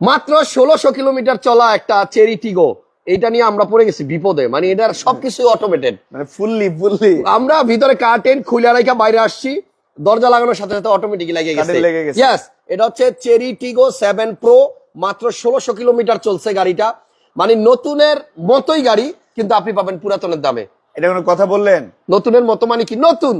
মাত্র ষোলোশো কিলোমিটার চলা একটা চেরি টিগো। এইটা নিয়ে আমরা পড়ে গেছি বিপদে। মানে এটার সবকিছু অটোমেটেড মানে ফুললি ফুললি। আমরা ভিতরে কার্টেন খুলে রাখা বাইরে আসছি। দরজা লাগানোর সাথে সাথে অটোমেটিক লেগে গেছে। ইয়েস এটা হচ্ছে চেরি টিগো সেভেন প্রো মাত্র ষোলোশো কিলোমিটার চলছে গাড়িটা। মানে নতুনের মতোই গাড়ি কিন্তু আপনি পাবেন পুরাতনের দামে। এটা কোনো কথা বললেন? নতুনের মতো মানে কি নতুন?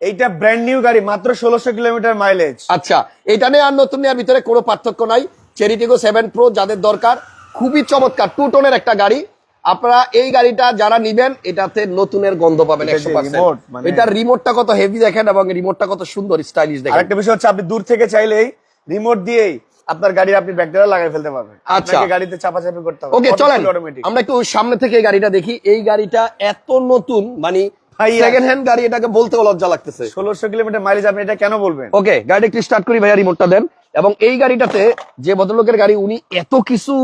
এইটা ব্র্যান্ড নিউ গাড়ি মাত্র ষোলোশো কিলোমিটার মাইলেজ আচ্ছা এটা নিয়ে আর নতুন নেওয়ার ভিতরে কোনো পার্থক্য নাই। চেরিটিগো সেভেন প্রো যাদের দরকার খুবই চমৎকার টু টোনের একটা গাড়ি। আপনারা এই গাড়িটা যারা নিবেন এটাতে নতুনের গন্ধ পাবেন এটা একশো মানে- এটার রিমোটটা কত হেভি দেখেন এবং রিমোটটা কত সুন্দর স্টাইলিশ দেখেন। আরেকটা বিষয় হচ্ছে আপনি দূর থেকে চাইলেই রিমোট দিয়েই আপনার গাড়ি আপনি ব্যাকটেরিয়া লাগাই ফেলতে পারবেন। আচ্ছা। গাড়িতে চাপাচাপি করতে হবে। ওকে চলেন। আমরা একটু সামনে থেকে এই গাড়িটা দেখি। এই গাড়িটা এত নতুন মানে। সেকেন্ড হ্যান্ড গাড়ি এটাকে বলতেও লজ্জা লাগতেছে। ষোলোশো কিলোমিটার মাইলেজ আপনি এটা কেন বলবেন? ওকে গাড়ি একটু স্টার্ট করি ভাইয়া রিমোটটা দেন। এবং এই গাড়িটাতে যে ভদ্রলোকের গাড়ি, উনি এত কিছু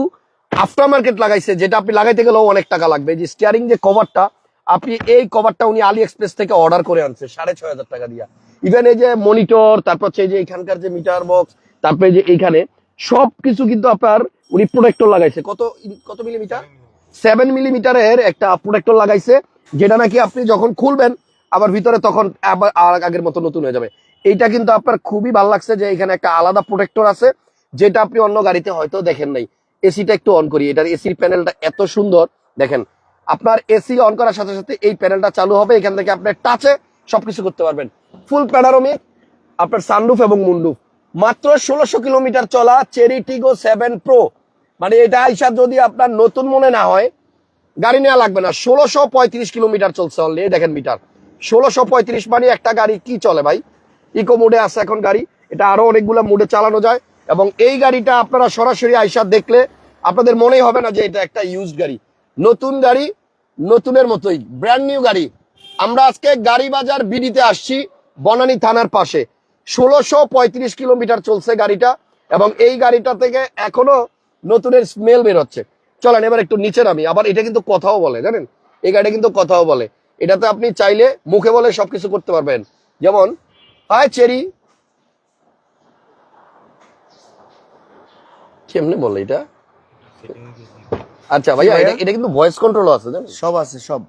আফটার মার্কেট লাগাইছে, যেটা আপনি লাগাইতে গেলেও অনেক টাকা লাগবে। যে স্টিয়ারিং যে কভারটা আপনি এই কভারটা উনি আলি এক্সপ্রেস থেকে অর্ডার করে আনছে, সাড়ে ছয় হাজার টাকা দিয়া। ইভেন এই যে মনিটর তারপর হচ্ছে যে এখানকার যে মিটার বক্স তারপরে যে এইখানে, সবকিছু কিন্তু আপনার উনি প্রোটেক্টর লাগাইছে। কত কত মিলিমিটার সেভেন মিলিমিটারের একটা প্রোটেক্টর লাগাইছে, যেটা নাকি আপনি যখন খুলবেন, আবার ভিতরে তখন আবার আগের মতো নতুন হয়ে যাবে। এইটা কিন্তু আপনার খুবই ভালো লাগছে যে এখানে একটা আলাদা প্রোটেক্টর আছে, যেটা আপনি অন্য গাড়িতে হয়তো দেখেন নাই। এসিটা একটু অন করি, এটার এসির প্যানেলটা এত সুন্দর। দেখেন, আপনার এসি অন করার সাথে সাথে এই প্যানেলটা চালু হবে, এখান থেকে আপনি টাচে সবকিছু করতে পারবেন। ফুল প্যানারোমিক আপনার সানরুফ এবং মুন্ডুফ মাত্র ষোলোশো কিলোমিটার চলা চেরি টিগো সেভেন প্রো মানে এটা আইসা যদি আপনার নতুন মনে না হয়, গাড়ি নেওয়া লাগবে না। ষোলোশো পঁয়ত্রিশ কিলোমিটার চলছে অনলি দেখেন মিটার ষোলোশো পঁয়ত্রিশ মানে একটা গাড়ি কি চলে ভাই? ইকো মোডে আছে এখন গাড়ি। এটা আরও অনেকগুলো মোডে চালানো যায়। এবং এই গাড়িটা আপনারা সরাসরি আইসা দেখলে আপনাদের মনেই হবে না যে এটা একটা ইউজ গাড়ি। নতুন গাড়ি, নতুনের মতোই ব্র্যান্ড নিউ গাড়ি। আমরা আজকে গাড়ি বাজার বিডিতে আসছি বনানী থানার পাশে। ষোলোশো পঁয়ত্রিশ কিলোমিটার চলছে গাড়িটা এবং এই গাড়িটা থেকে এখনও নতুনের স্মেল বের হচ্ছে চলেন, এবার একটু নিচে নামি। আবার এটা কিন্তু কথাও বলে, জানেন? এই গাড়িটা কিন্তু কথাও বলে। এটাতে আপনি চাইলে মুখে বলে সবকিছু করতে পারবেন। যেমন হাই চেরি কেমনে বলে এটা? আচ্ছা ভাইয়া? এটা এটা কিন্তু ভয়েস কন্ট্রোল আছে জানেন সব আছে সব।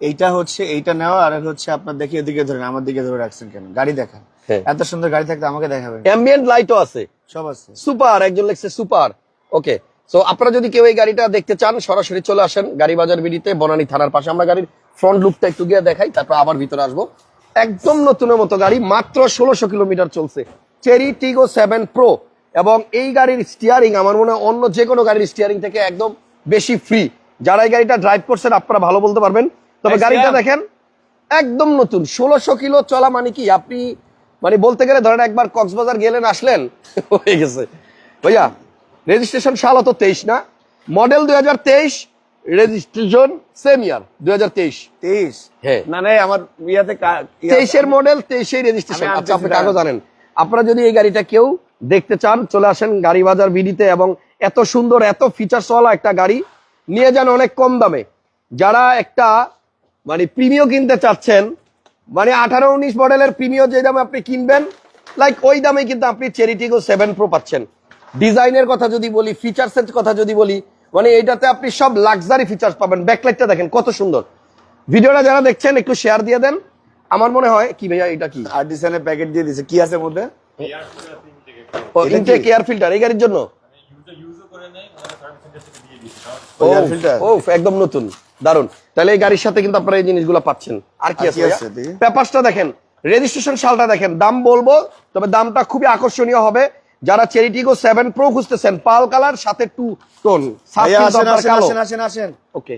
এইটা হচ্ছে এইটা নেওয়া আর হচ্ছে আপনার দেখি এদিকে ধরেন আমার দিকে ধরে রাখছেন কেন? গাড়ি দেখান। হ্যাঁ। এত সুন্দর গাড়ি থাকতে আমাকে দেখাবেন অ্যাম্বিয়েন্ট লাইটও আছে। সব আছে। সুপার একজন লিখছে সুপার ওকে সো আপনারা যদি কেউ এই গাড়িটা দেখতে চান সরাসরি চলে আসেন গাড়ি বাজার বিডিতে বনানী থানার পাশে। আমরা গাড়ির ফ্রন্ট লুকটা একটু গিয়ে দেখাই তারপর আবার ভিতরে আসব। একদম নতুনের মতো গাড়ি মাত্র ষোলোশো কিলোমিটার চলছে। চেরি টিগো সেভেন প্রো এবং এই গাড়ির স্টিয়ারিং আমার মনে হয় অন্য যে কোনো গাড়ির স্টিয়ারিং থেকে একদম বেশি ফ্রি যারা এই গাড়িটা ড্রাইভ করছেন আপনারা ভালো বলতে পারবেন। তবে গাড়িটা দেখেন একদম নতুন। ষোলোশো কিলো চলা মানে কি? আপনি মানে বলতে গেলে ধরেন একবার কক্সবাজার গেলেন আসলেন হয়ে গেছে। ভাইয়া রেজিস্ট্রেশন সাল হতো তেইশ না। মডেল দুই হাজার তেইশ রেজিস্ট্রেশন সেম ইয়ার দুই হাজার তেইশ। তেইশ? হ্যাঁ। না আমার ইয়াতে তেইশের মডেল তেইশের রেজিস্ট্রেশন আচ্ছা আপনি কাগজ জানেন আপনারা যদি এই গাড়িটা কেউ দেখতে চান চলে আসেন গাড়ি বাজার বিডিতে এবং এত সুন্দর এত ফিচার্স ওয়ালা একটা গাড়ি নিয়ে যান অনেক কম দামে। যারা একটা মানে প্রিমিও কিনতে চাচ্ছেন মানে আঠারো উনিশ মডেলের প্রিমিও যে দামে আপনি কিনবেন লাইক ওই দামে কিন্তু আপনি চেরিটিগো সেভেন প্রো পাচ্ছেন। ডিজাইনের কথা যদি বলি ফিচার্সের কথা যদি বলি মানে এইটাতে আপনি সব লাক্সারি ফিচার্স পাবেন। ব্যাকলাইটটা দেখেন কত সুন্দর। ভিডিওটা যারা দেখছেন একটু শেয়ার দিয়ে দেন। আমার মনে হয় কি ভাইয়া এটা কি? আর্টিসানের প্যাকেট দিয়ে দিছে। কি আছে মধ্যে? ইনটেক? এয়ার ফিল্টার এই গাড়ির জন্য? একদম নতুন। দারুণ তাহলে এই গাড়ির সাথে কিন্তু আপনারা এই জিনিসগুলো পাচ্ছেন। আর কি আছে? পেপারসটা দেখেন। রেজিস্ট্রেশন সালটা দেখেন। দাম বলব তবে দামটা খুবই আকর্ষণীয় হবে। যারা চেরিটিগো সেভেন প্রো খুঁজতেছেন পাল কালার সাথে টু টোন আসেন আসেন আসেন ওকে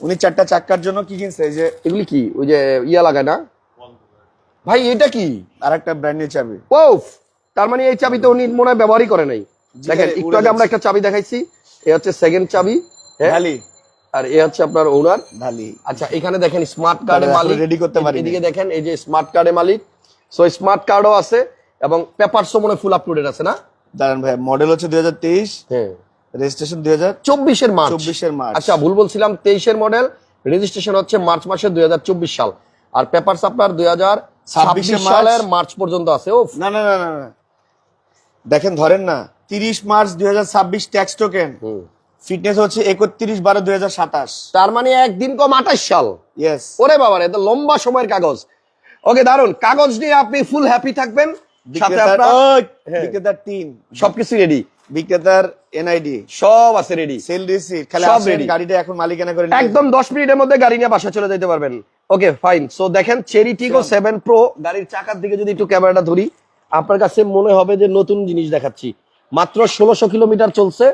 উনি চারটা চাক্কার জন্য কি কিনছে? এই যে এগুলি কি? ওই যে ইয়া লাগায় না? ভাই এটা কি? আর একটা ব্র্যান্ড নিউ চাবি। ও তার মানে এই চাবি তো উনি মনে হয় ব্যবহারই করে নাই। দেখেন একটু আগে আমরা একটা চাবি দেখাইছি। এ হচ্ছে সেকেন্ড চাবি হ্যাঁ? ঢালি। আর এ হচ্ছে আপনার ওনার ঢালি। আচ্ছা এখানে দেখেন স্মার্ট কার্ডে মালিক। রেডি করতে পারি এদিকে দেখেন এই যে স্মার্ট কার্ডে মালিক। সো স্মার্ট কার্ডও আছে। এবং পেপারসও মনে ফুল আপলোডেড আছে না? দাঁড়ান ভাই মডেল হচ্ছে দুই হাজার তেইশ হ্যাঁ। রেজিস্ট্রেশন দুই হাজার চব্বিশের মার্চ 24 এর মার্চ। আচ্ছা ভুল বলছিলাম তেইশের মডেল রেজিস্ট্রেশন হচ্ছে মার্চ মাসের দুই সাল। আর পেপারস আপনার দুই হাজার 26 এর মার্চ। সালের মার্চ পর্যন্ত আছে ও না না না না। দেখেন ধরেন না তিরিশ মার্চ দুই হাজার ছাব্বিশ ট্যাক্স টোকেন ফিটনেস হচ্ছে একত্রিশ বারো দুই হাজার সাতাশ। তার মানে একদিন কম আঠাশ সাল। ইয়েস ওরে বাবা রে, লম্বা সময়ের কাগজ। ওকে দারুণ কাগজ নিয়ে আপনি ফুল হ্যাপি থাকবেন। বিক্রেতার হ্যাঁ। টিম সবকিছু রেডি বিক্রেতার এনআইডি সব আছে রেডি সেল রিসিট খালি সব আসেন, গাড়িটা এখন মালিকানা করে একদম দশ মিনিটের মধ্যে গাড়ি নিয়ে বাসা চলে যেতে পারবেন। ওকে ফাইন সো দেখেন চেরি টিগো সেভেন প্রো গাড়ির চাকার দিকে যদি একটু ক্যামেরাটা ধরি আপনার কাছে মনে হবে যে নতুন জিনিস দেখাচ্ছি। মাত্র ষোলোশো কিলোমিটার চলছে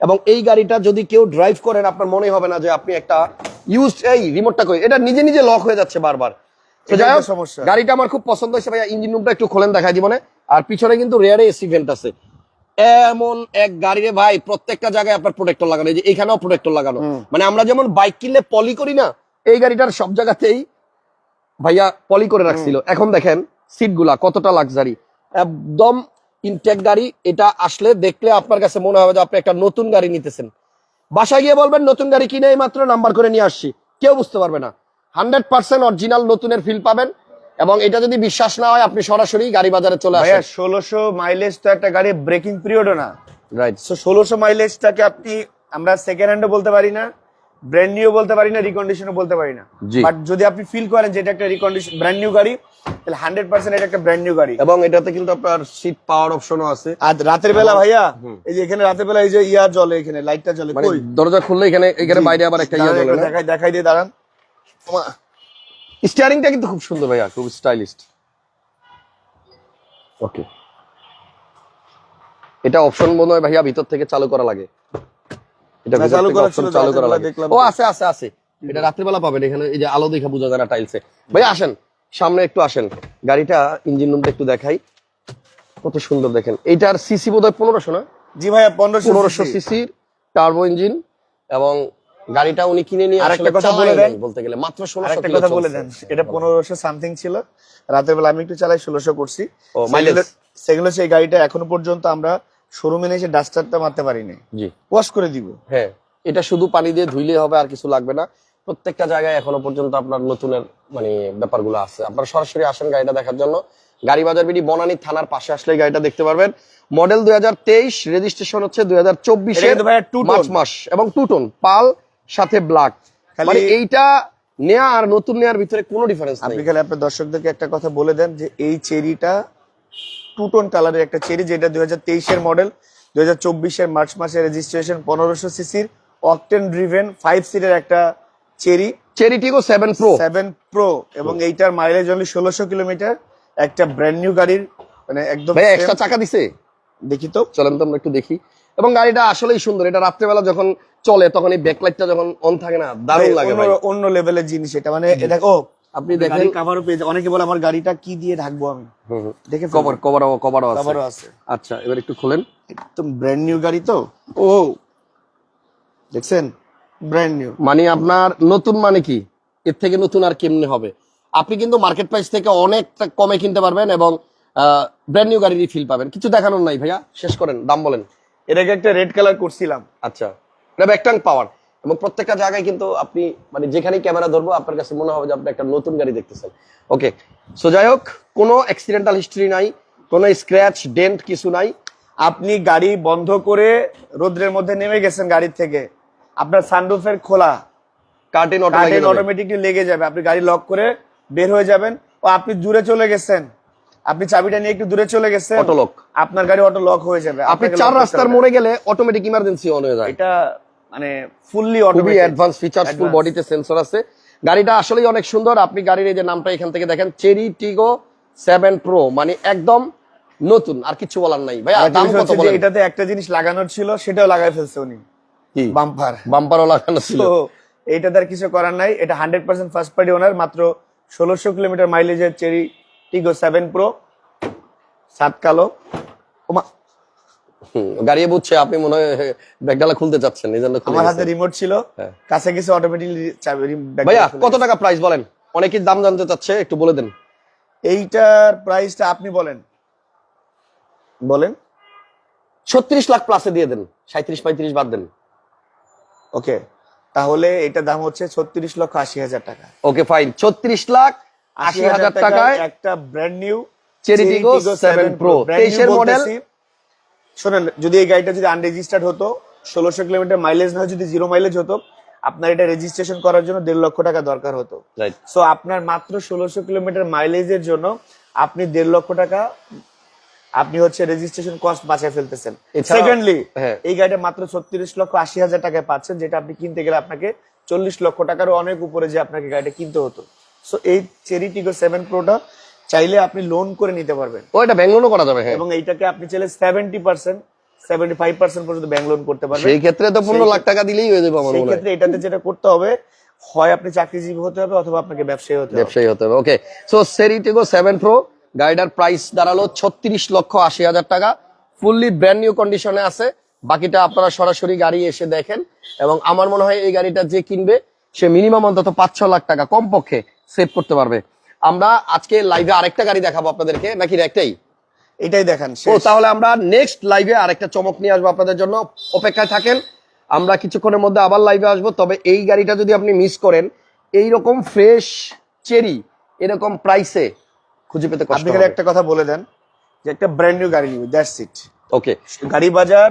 এবং এই গাড়িটা যদি কেউ ড্রাইভ করেন আপনার মনে হবে না যে আপনি একটা ইউজ এই রিমোটটা কই? এটা নিজে নিজে লক হয়ে যাচ্ছে বারবার। তো যাই হোক সমস্যা। গাড়িটা আমার খুব পছন্দ হয়েছে ভাইয়া ইঞ্জিন রুমটা একটু খোলেন জীবনে। আর পিছনে কিন্তু রেয়ারে এসি ভেন্ট আছে। এমন এক গাড়িরে ভাই প্রত্যেকটা জায়গায় আপনার প্রোটেক্টর লাগানো এই যে এখানেও প্রোটেক্টর লাগানো। মানে আমরা যেমন বাইক কিনলে পলি করি না এই গাড়িটার সব জায়গাতেই ভাইয়া পলি করে রাখছিল। এখন দেখেন সিটগুলা কতটা লাক্সারি একদম ইনটেক গাড়ি এটা আসলে দেখলে আপনার কাছে মনে হবে যে আপনি একটা নতুন গাড়ি নিতেছেন। বাসায় গিয়ে বলবেন নতুন গাড়ি কিনে এই মাত্র নাম্বার করে নিয়ে আসছি। কেউ বুঝতে পারবে না। হান্ড্রেড পার্সেন্ট অরিজিনাল নতুনের ফিল পাবেন এবং এটা যদি বিশ্বাস না হয় আপনি সরাসরি গাড়ি বাজারে চলে আসেন। ষোলোশো মাইলেজ তো একটা গাড়ি ব্রেকিং পিরিয়ডও না। রাইট সো ষোলোশো মাইলেজটাকে আপনি আমরা সেকেন্ড হ্যান্ডও বলতে পারি না ব্র্যান্ড নিউ বলতে পারি না রিকন্ডিশনও বলতে পারি না। বাট যদি আপনি ফিল করেন যে এটা একটা রিকন্ডিশন ব্র্যান্ড নিউ গাড়ি তাহলে হান্ড্রেড পার্সেন্ট এটা একটা ব্র্যান্ড নিউ গাড়ি। এবং এটাতে কিন্তু আপনার সিট পাওয়ার অপশনও আছে। আর রাতের বেলা ভাইয়া এই যে এখানে রাতের বেলা এই যে ইয়া জ্বলে এখানে লাইটটা জ্বলে মানে দরজা খুললে এখানে এখানে বাইরে আবার একটা ইয়ে দাঁড়ান, জ্বলে দেখাই দেখাই দিয়ে দাঁড়ান। স্টিয়ারিংটা কিন্তু খুব সুন্দর ভাইয়া খুব স্টাইলিস্ট। ওকে এটা অপশন মনে হয় ভাইয়া ভিতর থেকে চালু করা লাগে। এটা চালু করা চালু করা লাগে। ও আছে আছে আছে। এটা রাত্রিবেলা পাবেন এখানে এই যে আলো দেখা বোঝা যায় না টাইলসে ভাইয়া আসেন। সামনে একটু আসেন। গাড়িটা ইঞ্জিন রুমটা একটু দেখাই। কত সুন্দর দেখেন। এইটার সিসি বোধ হয় পনেরোশো না? জি ভাইয়া পনেরোশো পনেরোশো সিসির টার্বো ইঞ্জিন এবং গাড়িটা উনি কিনে নিয়ে আরেকটা কথা বলে দেন। বলতে গেলে মাত্র ষোলোশো আরেকটা কথা বলে দেন। এটা পনেরোশো সামথিং ছিল। রাতের বেলা আমি একটু চালাই ষোলোশো করছি। ও, mileage? সেগুলো- সেই গাড়িটা এখনও পর্যন্ত আমরা শোরুমে এসে ডাস্টারটা মারতে পারিনি। জি। ওয়াশ করে দিব। হ্যাঁ এটা শুধু পানি দিয়ে ধুইলে হবে আর কিছু লাগবে না। প্রত্যেকটা জায়গায় এখনও পর্যন্ত আপনার নতুনের মানে ব্যাপারগুলো আছে। আপনারা সরাসরি আসেন গাড়িটা দেখার জন্য। গাড়ি বাজার বিডি বনানী থানার পাশে আসলে গাড়িটা দেখতে পারবেন। মডেল দুই হাজার তেইশ রেজিস্ট্রেশন হচ্ছে দুই হাজার চব্বিশে। মার্চ মাস এবং টু টোন পাল সাথে ব্ল্যাক মানে এইটা নেয়া আর নতুন নেয়ার ভিতরে কোনো ডিফারেন্স আপনি খালি আপনার দর্শকদেরকে একটা কথা বলে দেন যে এই চেরিটা টু টোন কালারের একটা চেরি যেটা দুই হাজার তেইশের মডেল দুই হাজার চব্বিশের মার্চ মাসের রেজিস্ট্রেশন পনেরোশো সিসির অকটেন ড্রিভেন ফাইভ সিটের একটা Cherry. Cherry Tiggo seven pro seven pro এবং এইটার মাইলেজ অনলি ষোলোশো কিলোমিটার একটা ব্র্যান্ড নিউ গাড়ির মানে একদম এক্সট্রা চাকা দিছে? দেখি তো চলেন তো আমরা একটু দেখি। এবং গাড়িটা আসলেই সুন্দর এটা রাত্রেবেলা যখন চলে তখন এই ব্যাকলাইটটা যখন অন থাকে না দারুণ লাগে অন্য- লেভেলের জিনিস এটা। মানে দেখো আপনি দেখেন। কাভারও পেয়ে যায়। অনেকে বলে আমার গাড়িটা কি দিয়ে ঢাকবো আমি? দেখে কভার কভারও কভারও আছে। কাভারও আছে। আচ্ছা এবার একটু খুলেন। একদম ব্র্যান্ড নিউ গাড়ি তো? ও। দেখছেন? ব্র্যান্ড নিউ মানে আপনার নতুন মানে কি? এর থেকে নতুন আর কেমনে হবে? আপনি কিন্তু মার্কেট প্রাইস থেকে অনেক কমে কিনতে পারবেন এবং ব্র্যান্ড নিউ গাড়িরই ফিল পাবেন। কিছু দেখানোর নাই ভাইয়া শেষ করেন দাম বলেন। এটাকে একটা রেড কালার করছিলাম। আচ্ছা। এটা ব্যাকটাং পাওয়ার এবং প্রত্যেকটা জায়গায় কিন্তু আপনি মানে যেখানেই ক্যামেরা ধরবো আপনার কাছে মনে হবে যে আপনি একটা নতুন গাড়ি দেখতেছেন। ওকে সো যাই হোক কোনো অ্যাক্সিডেন্টাল হিস্ট্রি নাই কোনো স্ক্র্যাচ ডেন্ট কিছু নাই। আপনি গাড়ি বন্ধ করে রোদ্রের মধ্যে নেমে গেছেন গাড়ির থেকে আপনার সানরুফের খোলা কার্টেন কার্টেন অটোমেটিক অটোমেটিকলি লেগে যাবে। আপনি গাড়ি লক করে বের হয়ে যাবেন ও আপনি জুড়ে চলে গেছেন। আপনি চাবিটা নিয়ে একটু দূরে চলে Auto lock। আপনার গাড়ি অটো লক হয়ে যাবে। আপনি চার রাস্তার মোড়ে গেলে অটোমেটিক ইমার্জেন্সি অন হয়ে যায়। এটা মানে fully automatic advance features full বডিতে সেন্সর আছে। গাড়িটা আসলেই অনেক সুন্দর। আপনি গাড়ির এই যে নামটা এখান থেকে দেখেন চেরি টিগো সেভেন প্রো মানে একদম নতুন আর কিছু বলার নাই। ভাই আরেকটা দাম কত বলেন? এটাতে একটা জিনিস লাগানোর ছিল সেটাও লাগাই ফেলছে উনি। কি? বাম্পার বাম্পারও লাগানো ছিল। তো এইটাতে আর কিছু করার নাই। এটা hundred percent first party owner মাত্র ষোলোশো কিলোমিটার মাইলেজের চেরি টিগো সেভেন প্রো সাত কালো। ওমা, হুম, গাড়ি বুঝছে আপনি মনে হয় ব্যাগডালা খুলতে চাচ্ছেন এই জন্য আমার হাতে। রিমোট ছিল হ্যাঁ। কাছে গেছে অটোমেটিকলি ভাইয়া কত। টাকা প্রাইস বলেন? অনেকেই দাম জানতে চাচ্ছে একটু বলে দেন। এইটার প্রাইসটা আপনি বলেন। বলেন। ছত্রিশ লাখ প্লাসে দিয়ে দেন সাঁত্রিশ পঁয়ত্রিশ বাদ দেন। ওকে তাহলে এটা দাম হচ্ছে ছত্রিশ লক্ষ আশি হাজার টাকা। ওকে ফাইন ছত্রিশ লাখ আশি হাজার টাকায় একটা ব্র্যান্ড নিউ 7 Pro, 23 এর model। শোনেন যদি এই গাড়িটা যদি আনরেজিস্টার্ড হতো ষোলোশো কিলোমিটার মাইলেজ না যদি জিরো মাইলেজ হতো আপনার এটা রেজিস্ট্রেশন করার জন্য দেড় লক্ষ টাকা দরকার হতো। সো আপনার মাত্র ষোলোশো কিলোমিটার মাইলেজের জন্য আপনি দেড় লক্ষ টাকা আপনি হচ্ছে রেজিস্ট্রেশন কস্ট বাঁচিয়ে ফেলতেছেন। সেকেন্ডলি হ্যাঁ। এই গাড়িটা মাত্র ছত্রিশ লক্ষ আশি হাজার টাকায় পাচ্ছেন যেটা আপনি কিনতে গেলে আপনাকে চল্লিশ লক্ষ টাকারও অনেক উপরে যে আপনাকে গাড়িটা কিনতে হতো। সো এই চেরি টিগো সেভেন প্রোটা চাইলে আপনি লোন করে নিতে পারবেন। ও এটা ব্যাঙ্গলোনও করা যাবে হ্যাঁ। এবং এইটাকে আপনি চাইলে seventy percent seventy five percent পর্যন্ত ব্যাংক লোন করতে পারবেন। সেই ক্ষেত্রে তো পনেরো লাখ টাকা দিলেই হয়ে যাবে আমার সেই ক্ষেত্রে এটাতে যেটা করতে হবে হয় আপনি চাকরিজীবী হতে হবে অথবা আপনাকে ব্যবসায়ী হতে হবে। ব্যবসায়ী হতে হবে okay so Cherry Tiggo seven pro গাড়িটার প্রাইস দাঁড়াল ছত্রিশ লক্ষ আশি হাজার টাকা। ফুললি ব্র্যান্ড নিউ কন্ডিশনে আছে। বাকিটা আপনারা সরাসরি গাড়ি এসে দেখেন। এবং আমার মনে হয় এই গাড়িটা যে কিনবে সে মিনিমাম অন্তত পাঁচ ছ লাখ টাকা কমপক্ষে। সেভ করতে পারবে। আমরা আজকে লাইভে আরেকটা গাড়ি দেখাবো আপনাদেরকে। নাকি একটাই? এটাই দেখান ও তাহলে আমরা নেক্সট লাইভে আরেকটা চমক নিয়ে আসব আপনাদের জন্য। অপেক্ষায় থাকেন। আমরা কিছুক্ষণের মধ্যে আবার লাইভে আসব। তবে এই গাড়িটা যদি আপনি মিস করেন এই রকম ফ্রেশ চেরি এরকম প্রাইসে খুঁজে পেতে কষ্ট আপনি একটা কথা বলে দেন যে একটা ব্র্যান্ড নিউ গাড়ি নিবি দ্যাটস ইট ওকে গাড়ি বাজার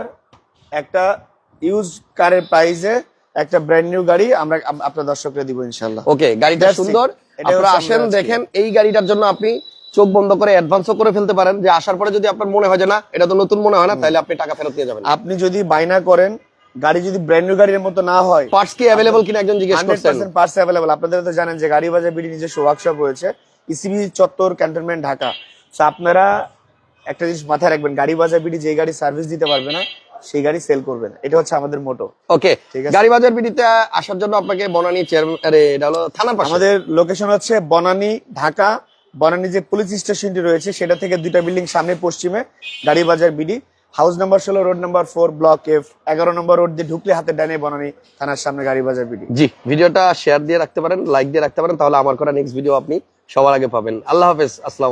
একটা ইউজ কারের প্রাইসে একটা ব্র্যান্ড নিউ গাড়ি আমরা আপ- আপনার দর্শকরা দিব ইনশাল্লাহ ওকে গাড়িটা সুন্দর। আপনারা আসেন দেখেন এই গাড়িটার জন্য আপনি চোখ বন্ধ করে অ্যাডভান্সও করে ফেলতে পারেন। যে আসার পরে যদি আপনার মনে হয় যে না এটা তো নতুন মনে হয় না তাহলে আপনি টাকা ফেরত দিয়ে যাবেন। আপনি যদি বাইনা করেন গাড়ি যদি ব্র্যান্ড নিউ গাড়ির মতো না হয় পার্টস কি অ্যাভেলেবল কিনা একজন জিজ্ঞেস করছেন? পার্সেন্ট পার্টস অ্যাভেলেবল আপনারা তো জানেন যে গাড়ি বাজার বিডি নিজস্ব ওয়ার্কশপ রয়েছে। ইসিবি চত্বর ক্যান্টনমেন্ট ঢাকা। তো আপনারা একটা জিনিস মাথায় রাখবেন গাড়ি বাজার বিডি যে গাড়ি সার্ভিস দিতে পারবে না সেই গাড়ি সেল করবেন এটা হচ্ছে আমাদের মোটো ওকে গাড়ি বাজার বিডিতে আসার জন্য আপনাকে বনানী চেয়ারম্যান আরে এটা হলো থানার পাশে। আমাদের লোকেশন হচ্ছে বনানী ঢাকা। বনানী যে পুলিশ স্টেশনটি রয়েছে সেটা থেকে দুইটা বিল্ডিং সামনে পশ্চিমে গাড়ি বাজার বিডি। হাউস নাম্বার ষোলো road number four block F এগারো নম্বর রোড দিয়ে ঢুকলে হাতের ডানে বনানী থানার সামনে গাড়ি বাজার বিডি। জি ভিডিওটা শেয়ার দিয়ে রাখতে পারেন লাইক দিয়ে রাখতে পারেন তাহলে আমার করা নেক্সট ভিডিও আপনি সবার আগে পাবেন। আল্লাহ হাফেজ আসসালাম